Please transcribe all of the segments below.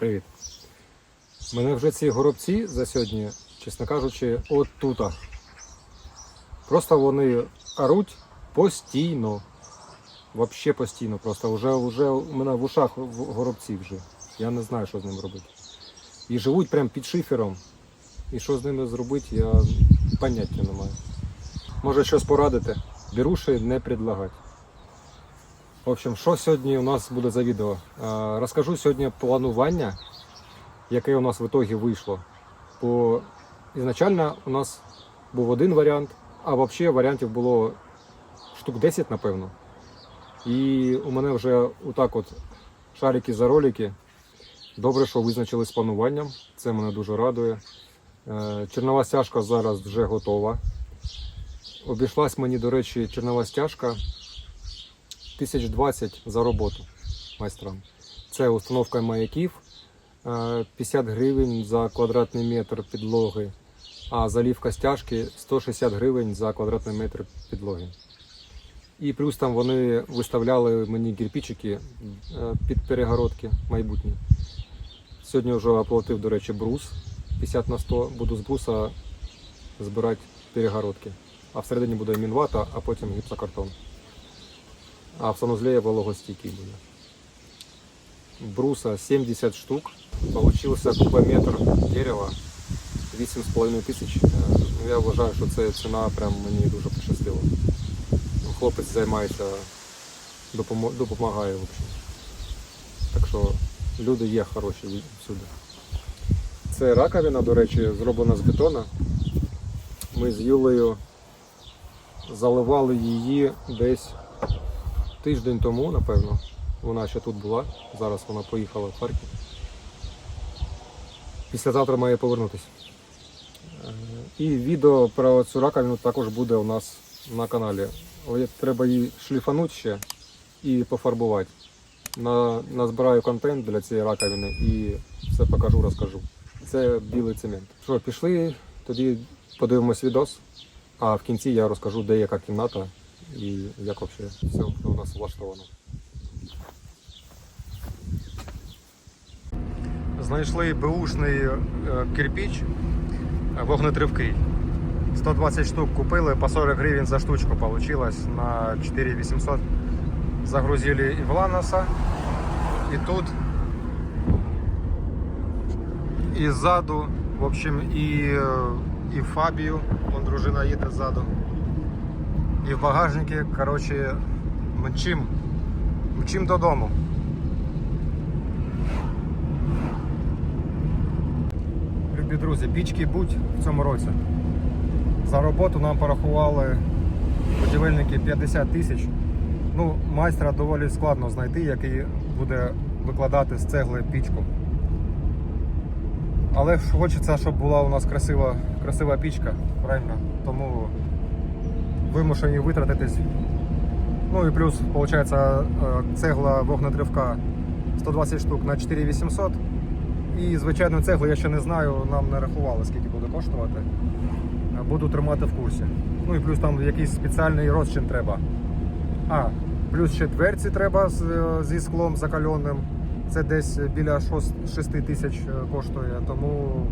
Привіт. Мене вже ці горобці за сьогодні, чесно кажучи, от. Просто вони оруть постійно. Вообще постійно. Просто вже, вже у мене в ушах горобці вже. Я не знаю, що з ним робити. І живуть прямо під шифером. І що з ними зробити, я поняття не маю. Може щось порадити. Беруші не предлагати. В общем, що сьогодні у нас буде за відео? Е, Розкажу сьогодні планування, яке у нас в ітогі вийшло. Бо ізначально у нас був один варіант, а взагалі варіантів було штук 10, напевно. І у мене вже отак от шарики за ролики. Добре, що визначили з плануванням. Це мене дуже радує. Е, Чернова стяжка зараз вже готова. Обійшлась мені, до речі, чернова стяжка 1020 за роботу майстрам. Це установка маяків, е, 50 гривень за квадратний метр підлоги, а залівка стяжки 160 гривень за квадратний метр підлоги. І плюс там вони виставляли мені кирпичики е, під перегородки майбутні. Сьогодні вже оплатив, до речі, брус 50 на 100. Буду з бруса збирати перегородки. А всередині буде мінвата, а потім гіпсокартон. А в санузле вологостійкий буде. Бруса 70 штук. Получился кубометр дерева 8,5 тисяч. Е, ну, Я вважаю, що це ціна прям мені дуже пощастила. Ну, Хлопець займається, допомагає. В общем. Так що люди є хороші всюди. Це раковина, до речі, зроблена з бетона. Ми з Юлею заливали її десь тиждень тому, напевно, вона ще тут була. Зараз вона поїхала в Харків. Післязавтра має повернутися. Е, І відео про цю раковину також буде у нас на каналі. Але треба її шліфанути ще і пофарбувати. На, назбираю контент для цієї раковини і все покажу, розкажу. Це білий цемент. Що, пішли, тоді подивимось відос. А в кінці я розкажу, де яка кімната і як взагалі все у нас влаштовано. Знайшли беушний е, кирпіч е, вогнетривкий. 120 штук купили, по 40 гривень за штучку получилось на 4800. Загрузили в Ланоса, і тут, і ззаду, в общем, і, е, і Фабію, вон дружина їде ззаду. І в багажнику, коротше, мчим, мчим додому. Любі друзі, пічки будь в цьому році. За роботу нам порахували будівельники 50 тисяч. Ну, майстра доволі складно знайти, який буде викладати з цегли пічку. Але хочеться, щоб була у нас красива, красива пічка, правильно? Тому вимушені витратитись. Ну і плюс, виходить, цегла вогнетривка 120 штук на 4800. І звичайно цеглу я ще не знаю, нам не рахували, скільки буде коштувати. Буду тримати в курсі. Ну і плюс там якийсь спеціальний розчин треба. А, плюс ще дверці треба з, зі склом закальонним. Це десь біля 6 тисяч е, коштує. Тому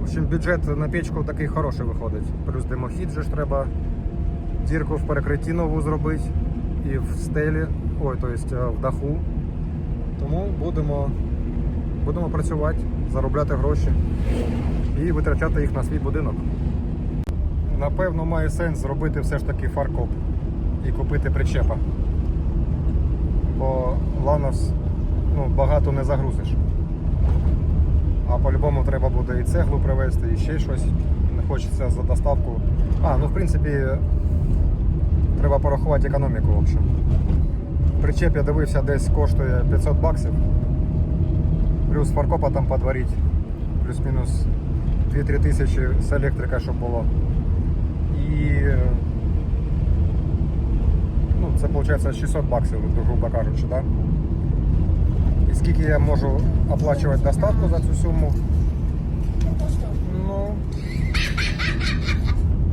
в общем, бюджет на печку такий хороший виходить. Плюс димохід же ж треба дірку в перекритті нову зробити і в стелі, ой, тобто в даху. Тому будемо, будемо працювати, заробляти гроші і витрачати їх на свій будинок. Напевно, має сенс зробити все ж таки фаркоп і купити причепа. Бо Ланос ну, багато не загрузиш. А по-любому треба буде і цеглу привезти, і ще щось. Не хочеться за доставку. А, ну в принципі, треба порахувати економіку, в общем. Причеп я дивився, десь коштує 500 баксів. Плюс фаркопа там подварить. Плюс-мінус 2-3 тисячі з електрика, щоб було. І ну, це виходить 600 баксів, грубо кажучи, да? І скільки я можу оплачувати доставку за цю суму? Ну,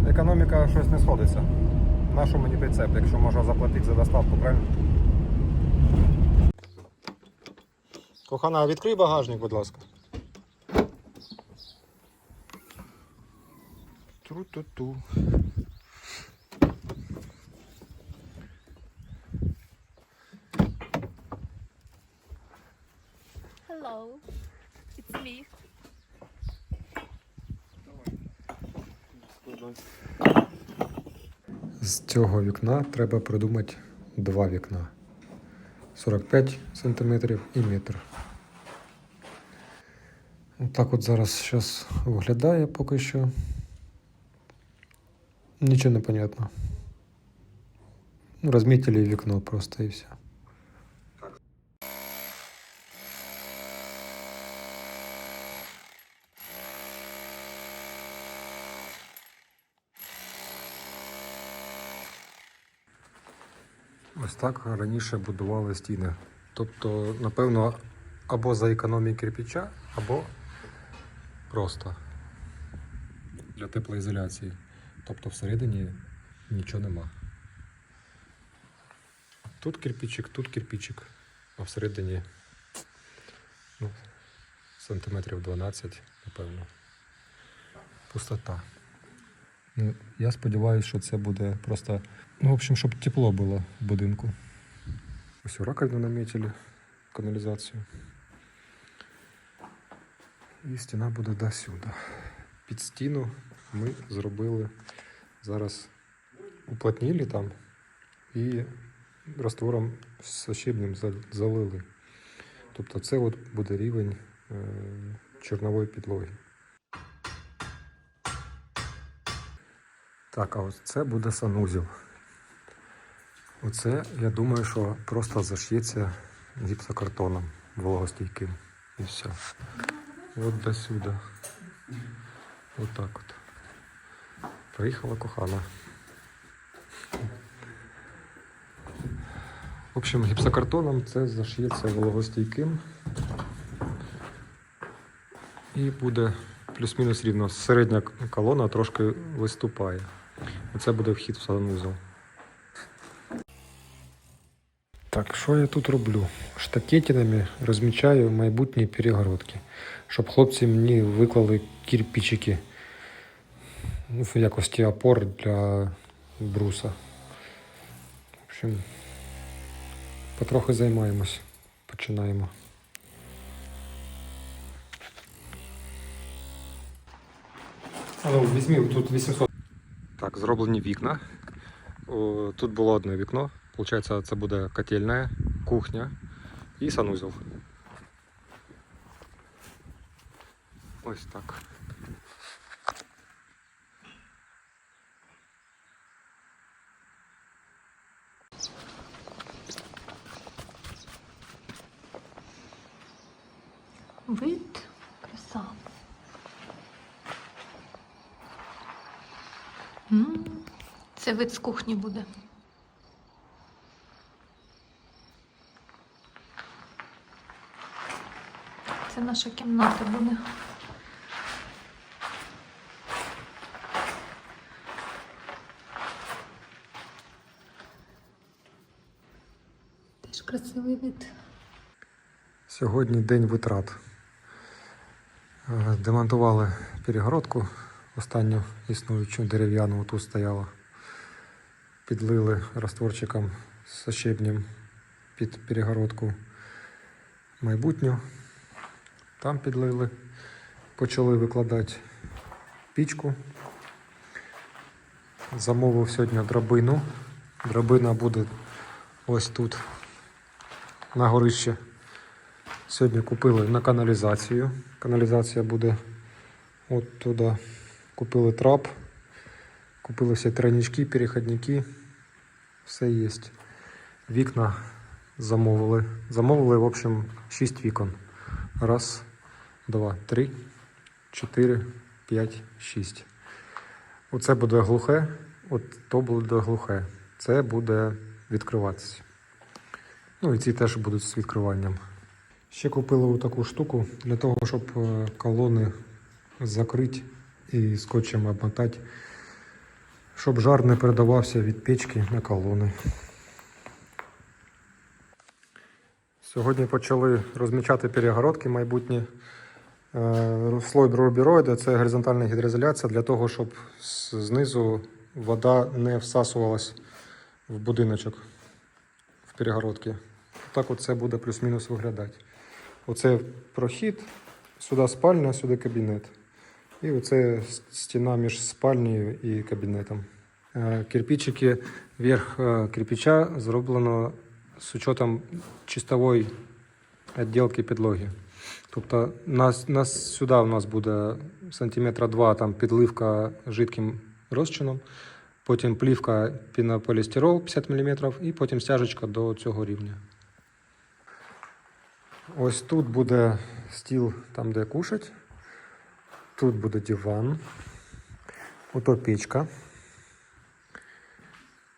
економіка щось не сходиться. Нащо мені прицеп, якщо можна заплатити за доставку, правильно? Кохана, відкрий багажник, будь ласка. Тру-ту-ту. Hello, it's me. З цього вікна треба придумати два вікна. 45 см і метр. Отак от зараз зараз виглядає поки що. Нічого не понятно. Розмітили вікно просто і все. Ось так раніше будували стіни. Тобто, напевно, або за економії кирпича, або просто для теплоізоляції. Тобто всередині нічого нема. Тут кирпичик, тут кирпичик, а всередині ну, сантиметрів 12, напевно. Пустота. Ну, я сподіваюся, що це буде просто. Ну, в общем, щоб тепло було в будинку. Ось раковину наметили, каналізацію. І стіна буде до сюди. Під стіну ми зробили зараз уплотнили там і раствором сочебним за- залили. Тобто це от буде рівень е, чорнової підлоги. Так, а ось це буде санузел. Оце, я думаю, що просто заш'ється гіпсокартоном вологостійким. І все. От до сюди. От от. Приїхала кохана. В общем, гіпсокартоном це заш'ється вологостійким. І буде плюс-мінус рівно. Середня колона трошки виступає. Оце буде вхід в санузел. Так, що я тут роблю? Штакетинами розмічаю майбутні перегородки, щоб хлопці мені виклали кирпичики ну, в якості опор для бруса. В общем, потрохи займаємось. Починаємо. А ну, візьми, тут 800. Так, зроблені вікна. Тут було одне вікно. Получається, це буде котельна, кухня і санузел. Ось так. Це вид з кухні буде. Це наша кімната буде. Теж красивий вид. Сьогодні день витрат. Е, Демонтували перегородку, останню існуючу дерев'яну тут стояла. Підлили розтворчиком з щебнем під перегородку майбутню. Там підлили, почали викладати пічку. Замовив сьогодні драбину. Драбина буде ось тут, на горище. Сьогодні купили на каналізацію. Каналізація буде от туди. Купили трап, купили всі тройнички, переходники. Все є. Вікна замовили. Замовили, в общем, 6 вікон. Раз, два, три, чотири, п'ять, шість. Оце буде глухе, от то буде глухе. Це буде відкриватися. Ну і ці теж будуть з відкриванням. Ще купили таку штуку для того, щоб е, колони закрити і скотчем обмотати, щоб жар не передавався від печки на колони. Сьогодні почали розмічати перегородки майбутні. Е, Слой рубіроїда – це горизонтальна гідроізоляція для того, щоб знизу вода не всасувалась в будиночок в перегородки. Так от це буде плюс-мінус виглядати. Оце прохід, сюди спальня, сюди кабінет. І оце стіна між спальнею і кабінетом. Е, Кирпичики, верх е, кирпича зроблено з учетом чистової відділки підлоги. Тобто нас, нас сюди у нас буде сантиметра два там підливка жидким розчином, потім плівка пінополістирол 50 мм і потім стяжечка до цього рівня. Ось тут буде стіл, там де кушать. Тут буде диван. Ото печка.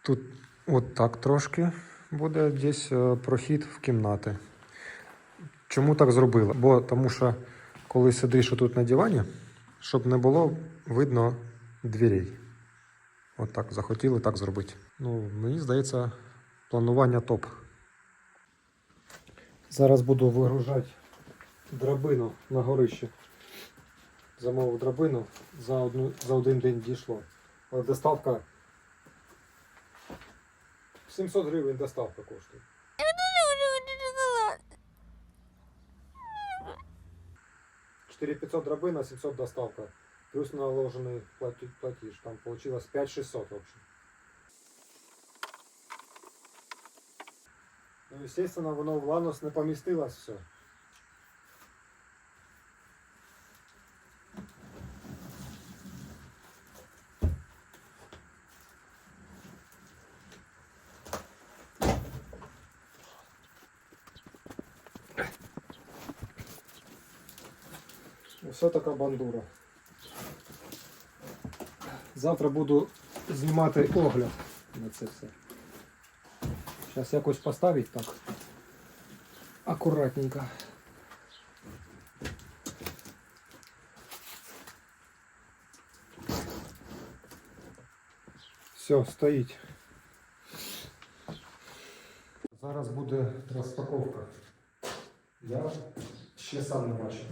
Тут от так трошки буде десь е, прохід в кімнати. Чому так зробила? Бо тому що коли сидиш тут на дивані, щоб не було видно дверей. От так захотіли так зробити. Ну, мені здається, планування топ. Зараз буду вигружати драбину на горище. Замовив драбину за, одну, за один день дійшло. Але доставка 700 гривень доставка коштує. 4500 драбина, 700 доставка. Плюс наложенный плати- платеж. Там получилось 5600 в общем. Ну, естественно, воно в ланус не помістилось все. Ось така бандура. Завтра буду знімати огляд на це все. Зараз якось поставити так. Акуратненько. Все, стоїть. Зараз буде розпаковка. Я ще сам не бачив.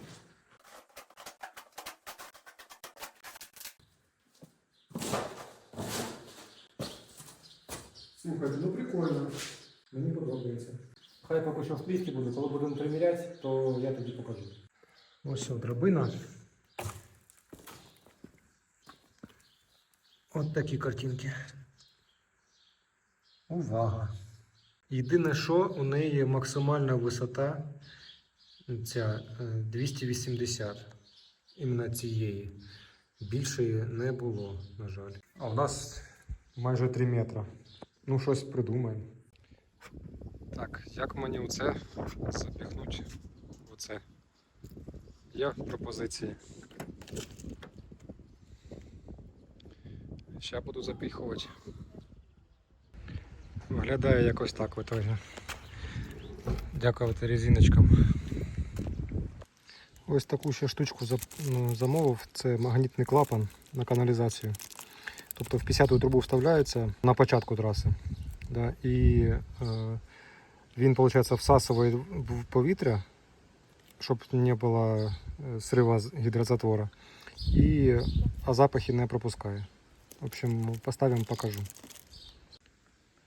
Поки що в плівці буде, коли будемо приміряти, то я тобі покажу. Ось що, драбина. От такі картинки. Увага! Єдине, що у неї максимальна висота ця е, 280 іменно цієї. Більшої не було, на жаль. А у нас майже 3 метри. Ну, щось придумаємо. Так, як мені оце запіхнути в оце? Є пропозиції. Ще буду запіхувати. Виглядає якось так в итогі. Дякувати резиночкам. Ось таку ще штучку ну, замовив. Це магнітний клапан на каналізацію. Тобто в 50-ту трубу вставляється на початку траси. Да, і е, він, виходить, всасує в повітря, щоб не було е, срива гідрозатвора. І, а запахи не пропускає. В общем, поставимо, покажу.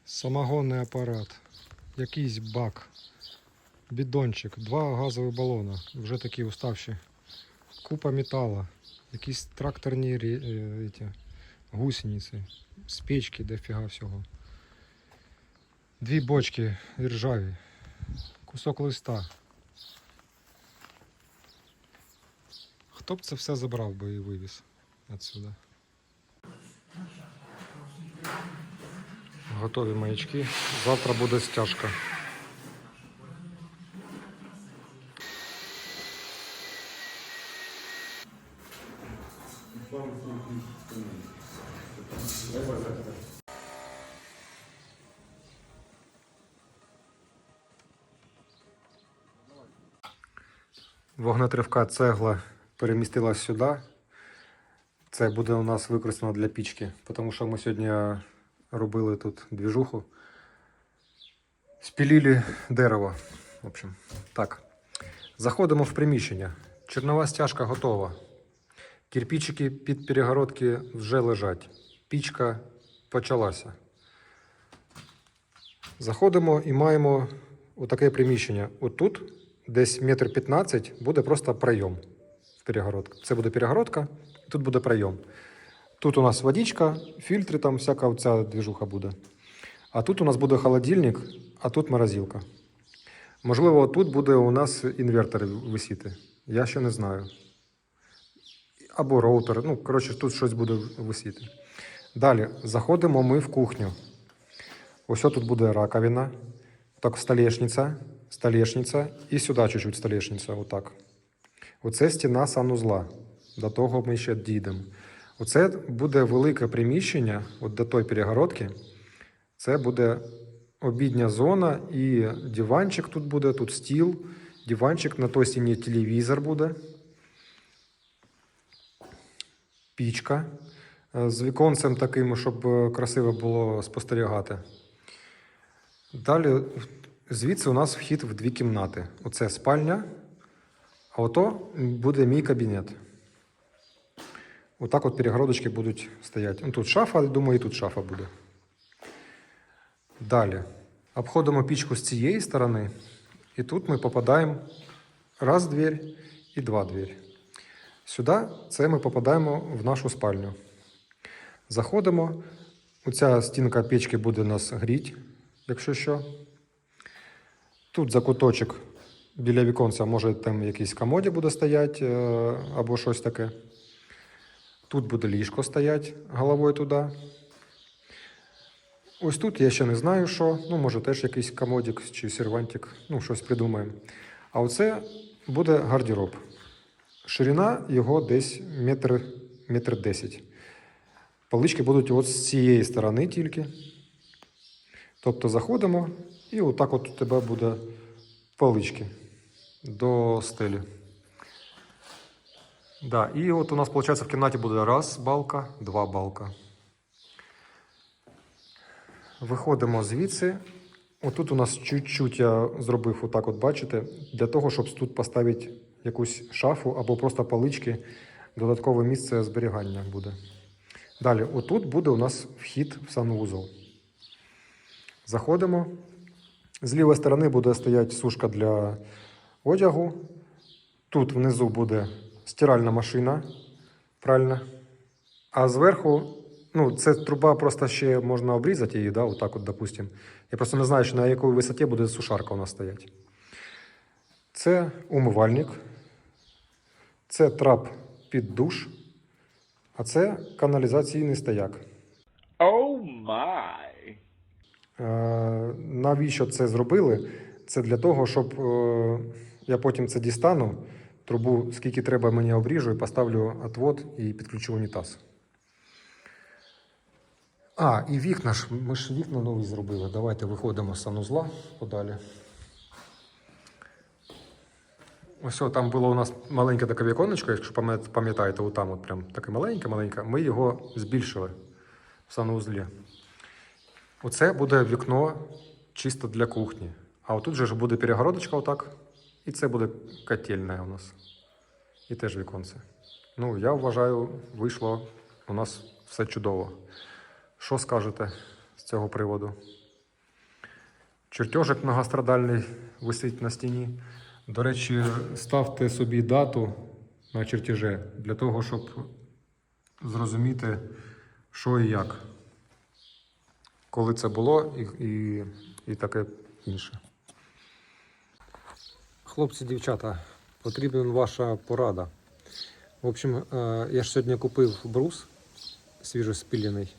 Самогонний апарат, якийсь бак, бідончик, два газові балона, вже такі уставші, купа металу, якісь тракторні е, гусениці, з печки дофіга всього. Дві бочки ржаві, кусок листа. Хто б це все забрав би і вивіз отсюда? Готові маячки. Завтра буде стяжка. Вогнетривка цегла перемістилась сюди. Це буде у нас використано для пічки, тому що ми сьогодні робили тут двіжуху. Спілили дерево. В общем, так. Заходимо в приміщення. Чернова стяжка готова. Кирпичики під перегородки вже лежать. Пічка почалася. Заходимо і маємо отаке приміщення. Отут, десь метр 15, буде просто прийом в перегородку. Це буде перегородка, тут буде прийом. Тут у нас водичка, фільтри, там всяка ця двіжуха буде. А тут у нас буде холодильник, а тут морозилка. Можливо, тут буде у нас інвертор висіти. Я ще не знаю. Або роутер. Ну, коротше, тут щось буде висіти. Далі заходимо ми в кухню. Ось тут буде раковина, так столешниця, столешниця і сюди чуть-чуть столешниця. Отак. Оце стіна санузла. До того ми ще дійдемо. Оце буде велике приміщення, от до тої перегородки. Це буде обідня зона і диванчик тут буде, тут стіл, диванчик, на той стіні телевізор буде. Пічка е, з віконцем таким, щоб е, красиво було спостерігати. Далі звідси у нас вхід в дві кімнати. Оце спальня, а ото буде мій кабінет. Отак от перегородочки будуть стояти. Ну, тут шафа, думаю, і тут шафа буде. Далі. Обходимо пічку з цієї сторони, і тут ми попадаємо раз двір і два двір. Сюди це ми попадаємо в нашу спальню. Заходимо. Оця стінка печки буде нас гріти, якщо що. Тут за куточок біля віконця може там якийсь комоді буде стояти е, або щось таке. Тут буде ліжко стояти головою туди. Ось тут я ще не знаю, що. Ну, може, теж якийсь комодик чи сервантик, ну, щось придумаємо. А оце буде гардероб. Ширина його десь метр, метр десять. Полички будуть от з цієї сторони тільки. Тобто заходимо, і отак от у тебе буде полички до стелі. Да, і от у нас, виходить, в кімнаті буде раз балка, два балка. Виходимо звідси. Отут у нас чуть-чуть я зробив, отак, от бачите, для того, щоб тут поставити якусь шафу або просто палички, додаткове місце зберігання буде. Далі, отут буде у нас вхід в санвузол. Заходимо. З лівої сторони буде стояти сушка для одягу. Тут внизу буде стиральна машина, пральна. А зверху, ну, це труба просто ще можна обрізати її, да, отак от, допустим. Я просто не знаю, на якій висоті буде сушарка у нас стояти. Це умивальник, це трап під душ, а це каналізаційний стояк. Oh my. Е, навіщо це зробили? Це для того, щоб е, я потім це дістану, трубу, скільки треба, мені обріжу і поставлю отвод і підключу унітаз. А, і вікна ж. Ми ж вікна нові зробили. Давайте виходимо з санузла подалі. Ось там було у нас маленьке таке віконечко, якщо пам'ятаєте, отам от прям таке маленьке-маленьке. Ми його збільшили в санузлі. Оце буде вікно чисто для кухні. А отут же ж буде перегородочка отак. І це буде котельня у нас. І теж віконце. Ну, я вважаю, вийшло у нас все чудово. Що скажете з цього приводу? Чертежик многострадальний висить на стіні. До речі, ставте собі дату на чертежі для того, щоб зрозуміти, що і як коли це було і, і, і таке інше. Хлопці, дівчата, потрібна ваша порада. В общем, е, я ж сьогодні купив брус свіжоспілений.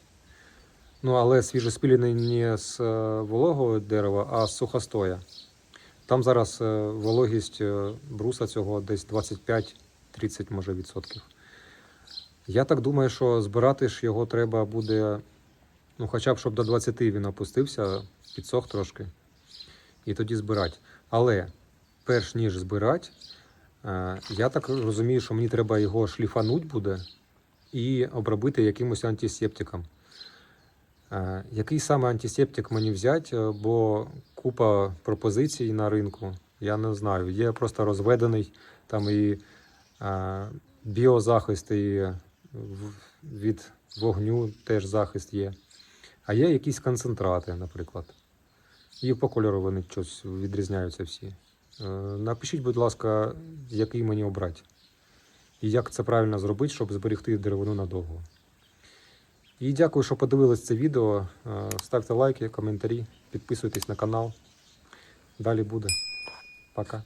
Ну, але свіжоспілений не з е, вологого дерева, а з сухостоя. Там зараз е, вологість бруса цього десь 25-30 може відсотків. Я так думаю, що збирати ж його треба буде Ну, хоча б щоб до 20 він опустився, підсох трошки. І тоді збирати. Але перш ніж збирати, е, я так розумію, що мені треба його шліфануть буде і обробити якимось антисептиком. Е, Який саме антисептик мені взяти, е, бо купа пропозицій на ринку. Я не знаю. Є просто розведений, там і біозахист, і від вогню теж захист є. А є якісь концентрати, наприклад. І по кольору вони щось відрізняються всі. Е, Напишіть, будь ласка, який мені обрати. І як це правильно зробити, щоб зберегти деревину надовго. І дякую, що подивились це відео. Е, Ставте лайки, коментарі, підписуйтесь на канал. Далі буде. Пока.